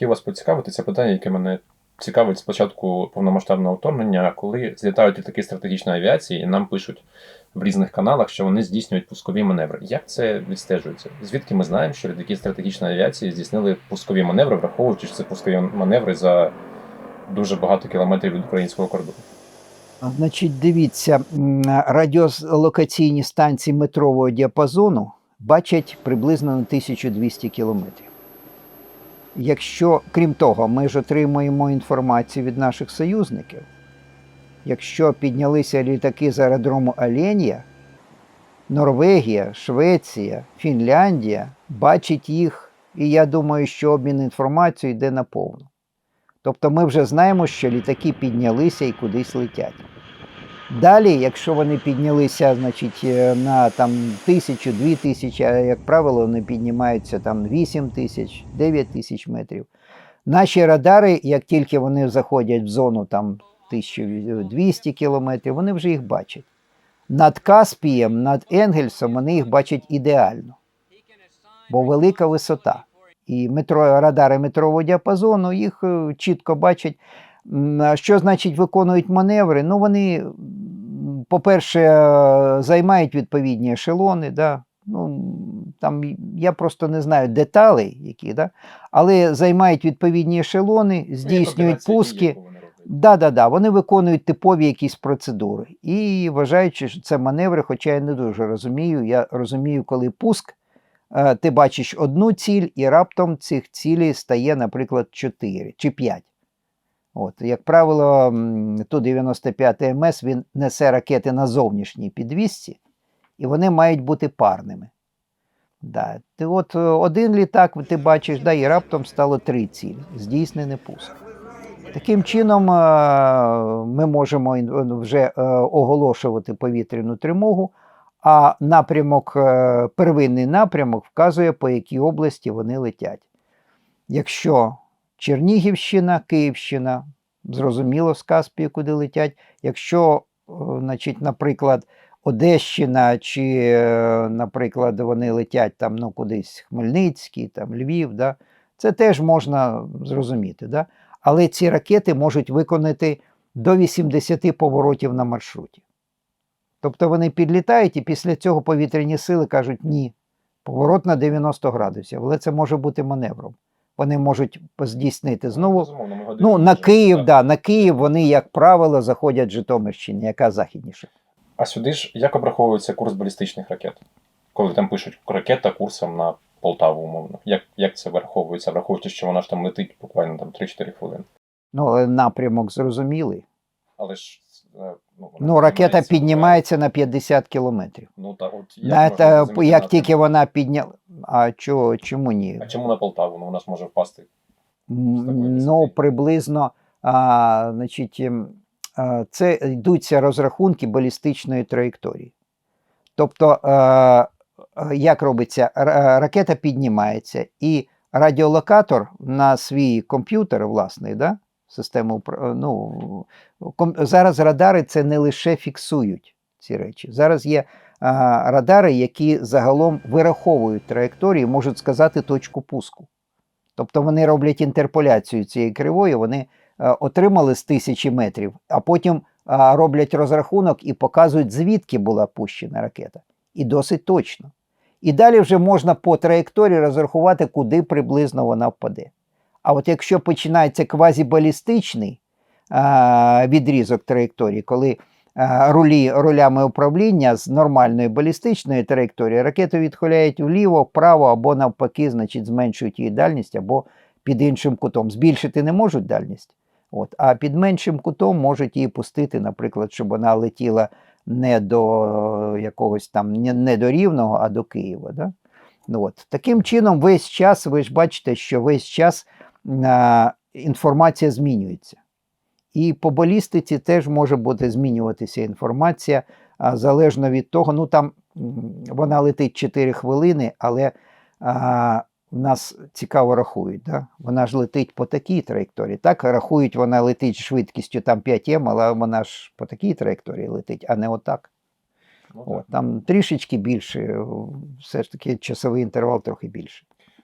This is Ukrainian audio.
хотів вас поцікавити. Це питання, яке мене цікавить з початку повномасштабного вторгнення, коли злітають літаки стратегічної авіації, і нам пишуть в різних каналах, що вони здійснюють пускові маневри. Як це відстежується? Звідки ми знаємо, що літаки стратегічної авіації здійснили пускові маневри, враховуючи що це пускові маневри за дуже багато кілометрів від українського кордону? Значить, дивіться, радіолокаційні станції метрового діапазону бачать приблизно на 1200 кілометрів. Якщо, крім того, ми ж отримуємо інформацію від наших союзників. Якщо піднялися літаки з аеродрому Аленія, Норвегія, Швеція, Фінляндія бачать їх, і я думаю, що обмін інформацією йде наповну. Тобто ми вже знаємо, що літаки піднялися і кудись летять. Далі, якщо вони піднялися значить, е, на там, тисячу, дві тисячі, а як правило, вони піднімаються там 8 тисяч, 9 тисяч метрів. Наші радари, як тільки вони заходять в зону там 1200 кілометрів, вони вже їх бачать. Над Каспієм, над Енгельсом вони їх бачать ідеально, бо велика висота. І метро, радари метрового діапазону їх е, чітко бачать. Що значить виконують маневри? Ну, вони, по-перше, е, займають відповідні ешелони. Да? Ну, там я просто не знаю деталей, які, да? але займають відповідні ешелони, здійснюють пуски. Да, да, да. Вони виконують типові якісь процедури. І вважаючи, що це маневри, хоча я не дуже розумію. Я розумію, коли пуск, е, ти бачиш одну ціль, і раптом цих цілей стає, наприклад, 4 чи 5. От, як правило, Ту-95 МС він несе ракети на зовнішній підвісці, і вони мають бути парними. Да. Ти от е, один літак ти бачиш, да, і раптом стало три цілі. Здійснений пуск. Таким чином, е, ми можемо вже е, оголошувати повітряну тривогу, а напрямок, первинний напрямок вказує, по якій області вони летять. Якщо Чернігівщина, Київщина, зрозуміло з Каспії, куди летять. Якщо, е, значить, наприклад, Одещина, чи, е, наприклад, вони летять там ну, кудись Хмельницький, там, Львів, да, це теж можна зрозуміти. Да? Але ці ракети можуть виконати до 80 поворотів на маршруті. Тобто вони підлітають і після цього повітряні сили кажуть, ні, поворот на 90 градусів, але це може бути маневром. Вони можуть здійснити знову. Ну, на Київ, да, на Київ вони, як правило, заходять з Житомирщини, яка західніша. А сюди ж як обраховується курс балістичних ракет? Коли там пишуть ракета курсом на Полтаву, умовно. Як, як це враховується, враховуючи, що вона ж там летить буквально там 3-4 хвилини. Ну, напрямок зрозумілий. Але ж е, ну, Ну, ракета піднімається, на 50 кілометрів. Ну та от як, На, можна та, як тільки вона підняла. А чого, чому ні? А чому на Полтаву? Ну вона ж може впасти. Ну, приблизно, а, значить, ем, а, це йдуться розрахунки балістичної траєкторії. Тобто, е, е, як робиться, е, ракета піднімається, і радіолокатор на свій комп'ютер, власний, да, систему, е, ну, зараз радари це не лише фіксують ці речі. Зараз є а, радари, які загалом вираховують траєкторії, можуть сказати точку пуску. Тобто вони роблять інтерполяцію цієї кривої, вони е, отримали з тисячі метрів, а потім роблять розрахунок і показують, звідки була пущена ракета. І досить точно. І далі вже можна по траєкторії розрахувати, куди приблизно вона впаде. А от якщо починається квазібалістичний е, відрізок траєкторії, коли рулі рулями управління з нормальної балістичної траєкторії ракету відхиляють вліво, вправо або навпаки, значить, зменшують її дальність або під іншим кутом. Збільшити не можуть дальність, от, а під меншим кутом можуть її пустити, наприклад, щоб вона летіла не до якогось там, не, до Рівного, а до Києва. Да? Ну, от. Таким чином, весь час, ви ж бачите, що весь час а, інформація змінюється. І по балістиці теж може бути змінюватися інформація залежно від того, ну там вона летить 4 хвилини, але а, нас цікаво рахують. Да? Вона ж летить по такій траєкторії. Так рахують, вона летить швидкістю там 5 М, але вона ж по такій траєкторії летить, а не отак. Ну, От, там трішечки більше, все ж таки часовий інтервал трохи більше.